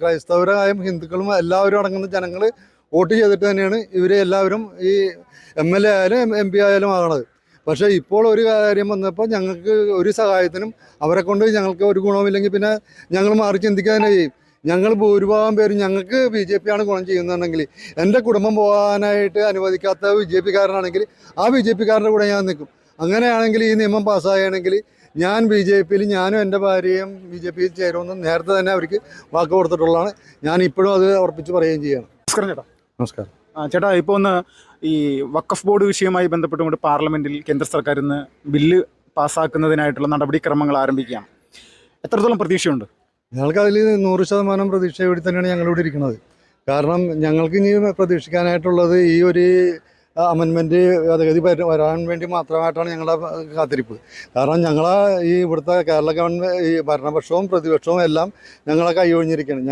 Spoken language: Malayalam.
ക്രൈസ്തവരായും ഹിന്ദുക്കളും എല്ലാവരും അടങ്ങുന്ന ജനങ്ങൾ വോട്ട് ചെയ്തിട്ട് തന്നെയാണ് ഇവരെ എല്ലാവരും ഈ എം എൽ എ ആയാലും എം പി ആയാലും ആകണത്. പക്ഷേ ഇപ്പോൾ ഒരു കാര്യം വന്നപ്പോൾ ഞങ്ങൾക്ക് ഒരു സഹായത്തിനും അവരെ കൊണ്ട് ഞങ്ങൾക്ക് ഒരു ഗുണവുമില്ലെങ്കിൽ പിന്നെ ഞങ്ങൾ മാറി ചിന്തിക്കാൻ ചെയ്യും. ഞങ്ങൾ ഭൂരിഭാഗം പേരും ഞങ്ങൾക്ക് ബി ജെ പി ആണ് ഗുണം ചെയ്യുന്നുണ്ടെങ്കിൽ എന്റെ കുടുംബം പോകാനായിട്ട് അനുവദിക്കാത്ത ബി ജെ പിക്കാരനാണെങ്കിൽ ആ ബി ജെ പിക്കാരന്റെ കൂടെ ഞാൻ നിൽക്കും. അങ്ങനെയാണെങ്കിൽ ഈ നിയമം പാസ്സായാണെങ്കിൽ ഞാൻ ബി ജെ പിയിൽ ഞാനും എന്റെ ഭാര്യയും ബി ജെ പിയിൽ ചേരുമെന്ന് നേരത്തെ തന്നെ അവർക്ക് വാക്ക് കൊടുത്തിട്ടുള്ളതാണ്. ഞാൻ ഇപ്പോഴും അത് ഉറപ്പിച്ച് പറയുകയും ചെയ്യണം. നമസ്കാരം ചേട്ടാ. നമസ്കാരം. ആ, ചേട്ടാ ഇപ്പോൾ ഒന്ന് ഈ വക്കഫ് ബോർഡ് വിഷയവുമായി ബന്ധപ്പെട്ടുകൊണ്ട് പാർലമെന്റിൽ കേന്ദ്ര സർക്കാർ ഇന്ന് ബില്ല് പാസ്സാക്കുന്നതിനായിട്ടുള്ള നടപടിക്രമങ്ങൾ ആരംഭിക്കുകയാണ്. എത്രത്തോളം പ്രതീക്ഷയുണ്ട്? ഞങ്ങൾക്ക് അതിൽ നൂറ് ശതമാനം പ്രതീക്ഷയോടെ തന്നെയാണ് ഞങ്ങളിവിടെ ഇരിക്കുന്നത്. കാരണം ഞങ്ങൾക്ക് ഇനി പ്രതീക്ഷിക്കാനായിട്ടുള്ളത് ഈ ഒരു അമെൻമെന്റ് വര- വരാൻ വേണ്ടി മാത്രമായിട്ടാണ് ഞങ്ങളുടെ കാത്തിരിപ്പ്. കാരണം ഞങ്ങളെ ഈ ഇവിടുത്തെ കേരള ഗവൺമെന്റ് ഈ ഭരണപക്ഷവും പ്രതിപക്ഷവും എല്ലാം ഞങ്ങളെ കൈയൊഴിഞ്ഞിരിക്കുകയാണ് ഞങ്ങൾ